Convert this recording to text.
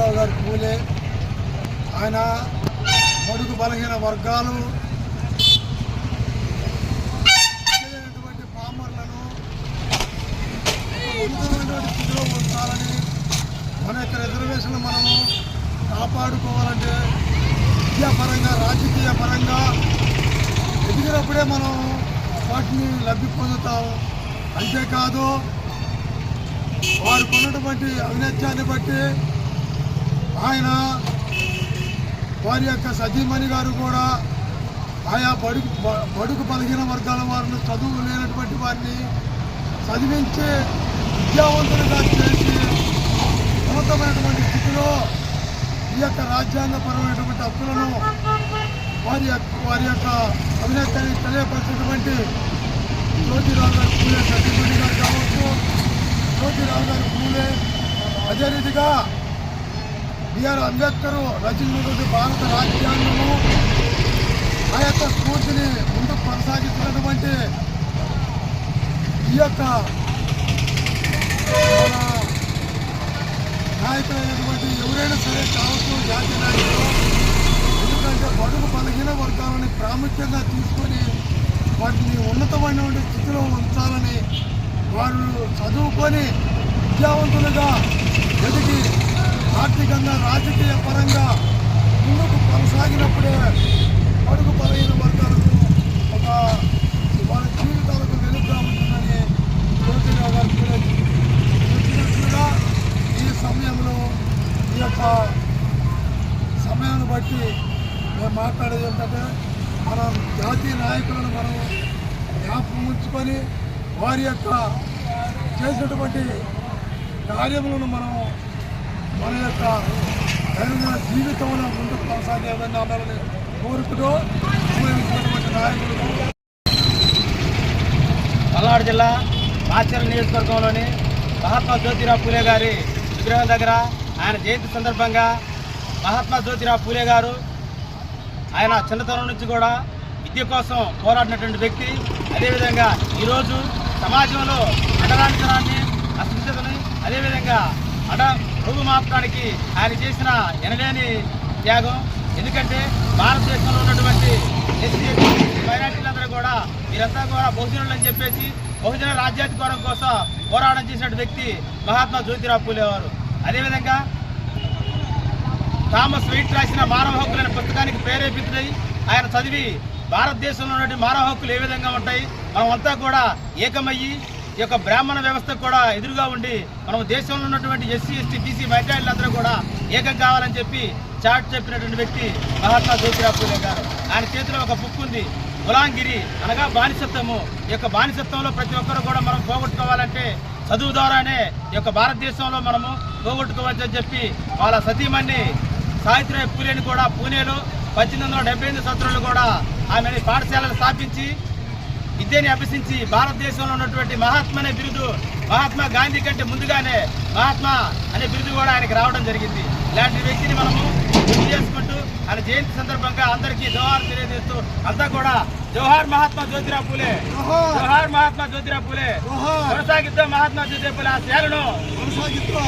రామారావు గారి పూలే ఆయన బడుగు బలహీన వర్గాలు. పామర్లను స్థితిలో ఉంచాలని మన యొక్క రిజర్వేషన్లు మనము కాపాడుకోవాలంటే విద్యాపరంగా రాజకీయ పరంగా ఎదిగినప్పుడే మనం వాటిని లబ్ధి పొందుతాం. అంతేకాదు వారు కొన్నటువంటి ఔన్నత్యాన్ని బట్టి ఆయన వారి యొక్క సతీమణి గారు కూడా ఆయా బడుగు బడుకు బడుగు బలహీన వర్గాల వారిని చదువు లేనటువంటి వారిని చదివించి విద్యావంతులుగా చేసి ఉన్నతమైనటువంటి స్థితిలో ఈ యొక్క రాజ్యాంగపరమైనటువంటి హక్కులను వారి యొక్క వారి యొక్క అభినేతని తెలియపరిచినటువంటి జ్యోతిరావు గారు పూలే సతీమణి గారు కావచ్చు. జ్యోతిరావు గారి పూలే. అదే రీతిగా బిఆర్ అంబేద్కర్ రచించినటువంటి భారత రాజ్యాంగము ఆ యొక్క స్ఫూర్తిని ముందుకు కొనసాగిస్తున్నటువంటి ఈ యొక్క నాయకులైనటువంటి ఎవరైనా సరే కావచ్చు జాతీయ నాయకులు ఎందుకంటే బడుగు బలహీన వర్గాలని ప్రాముఖ్యంగా తీసుకొని వాటిని ఉన్నతమైనటువంటి స్థితిలో ఉంచాలని వారు చదువుకొని విద్యావంతులుగా ఎదిగి ఆర్థికంగా రాజకీయ పరంగా ముందుకు కొనసాగినప్పుడే అడుగు బలహీన వర్గాలకు ఒక వాళ్ళ జీవితాలకు వెలుగుగా ఉంటుందని జ్యోతిరావు గారు కూడా చెప్పినట్లుగా ఈ సమయంలో ఈ యొక్క సమయాన్ని బట్టి మేము మాట్లాడేది ఏంటంటే మనం జాతీయ నాయకులను మనం జ్ఞాపకం ఉంచుకొని వారి యొక్క చేసినటువంటి కార్యములను మనం మన యొక్క దైనందిన జీవితంలో ముందుకు కొనసాగే విధంగా ఉండాలని కోరుకుంటూ ఉపయోగించినటువంటి పల్నాడు జిల్లా మాచర్ల నియోజకవర్గంలోని మహాత్మా జ్యోతిరావు పూలే గారి విగ్రహం దగ్గర ఆయన జయంతి సందర్భంగా మహాత్మా జ్యోతిరావు పూలే గారు ఆయన చిన్నతనం నుంచి కూడా విద్య కోసం పోరాడినటువంటి వ్యక్తి. అదేవిధంగా ఈరోజు సమాజంలో అడరానితనాన్ని అస్పృశ్యతని అదేవిధంగా అడ రుగు మాపడానికి ఆయన చేసిన ఎనలేని త్యాగం. ఎందుకంటే భారతదేశంలో ఉన్నటువంటి ఎస్సీ మైనార్టీలందరూ కూడా వీరంతా కూడా బహుజనులు అని చెప్పేసి బహుజన రాజ్యాధికారం కోసం పోరాటం చేసిన వ్యక్తి మహాత్మా జ్యోతిరావు పూలే వారు అదేవిధంగా థామస్ వెయిట్ రాసిన మానవ హక్కులనే పుస్తకానికి ప్రేరేపితుడై ఆయన చదివి భారతదేశంలో ఉన్నటువంటి మానవ హక్కులు ఏ విధంగా ఉంటాయి? మనమంతా కూడా ఏకమయ్యి ఈ యొక్క బ్రాహ్మణ వ్యవస్థకు కూడా ఎదురుగా ఉండి మనం దేశంలో ఉన్నటువంటి ఎస్సీ ఎస్టీ బీసీ మైనారిటీలందరూ కూడా ఏకం కావాలని చెప్పి చాట్ చెప్పినటువంటి వ్యక్తి మహాత్మా జ్యోతిరావు పూలే గారు. ఆయన చేతిలో ఒక బుక్ ఉంది గులాంగిరి అనగా బానిసత్వము. ఈ యొక్క బానిసత్వంలో ప్రతి ఒక్కరు కూడా మనం పోగొట్టుకోవాలంటే చదువు ద్వారానే ఈ యొక్క భారతదేశంలో మనము పోగొట్టుకోవచ్చు అని చెప్పి వాళ్ళ సతీమణి సావిత్రిబాయి పూలేని కూడా పూణేలో పద్దెనిమిది వందల డెబ్బై ఎనిమిది సంవత్సరంలో కూడా ఆమె పాఠశాలలు స్థాపించి విద్యని అభ్యసించి భారతదేశంలో ఉన్నటువంటి మహాత్మా అనే బిరుదు మహాత్మా గాంధీ కంటే ముందుగానే మహాత్మా అనే బిరుదు కూడా ఆయనకి రావడం జరిగింది. ఇలాంటి వ్యక్తిని మనము గుర్తు చేసుకుంటూ ఆయన జయంతి సందర్భంగా అందరికీ జోహార్ తెలియజేస్తూ అంతా కూడా జోహార్ మహాత్మా జ్యోతిరావు పూలే. జోహార్. మహాత్మా జ్యోతిరావు పూలే. కొనసాగిద్దాం మహాత్మా జ్యోతిరావు పూలే. ఆ సేలను కొనసాగిస్తూ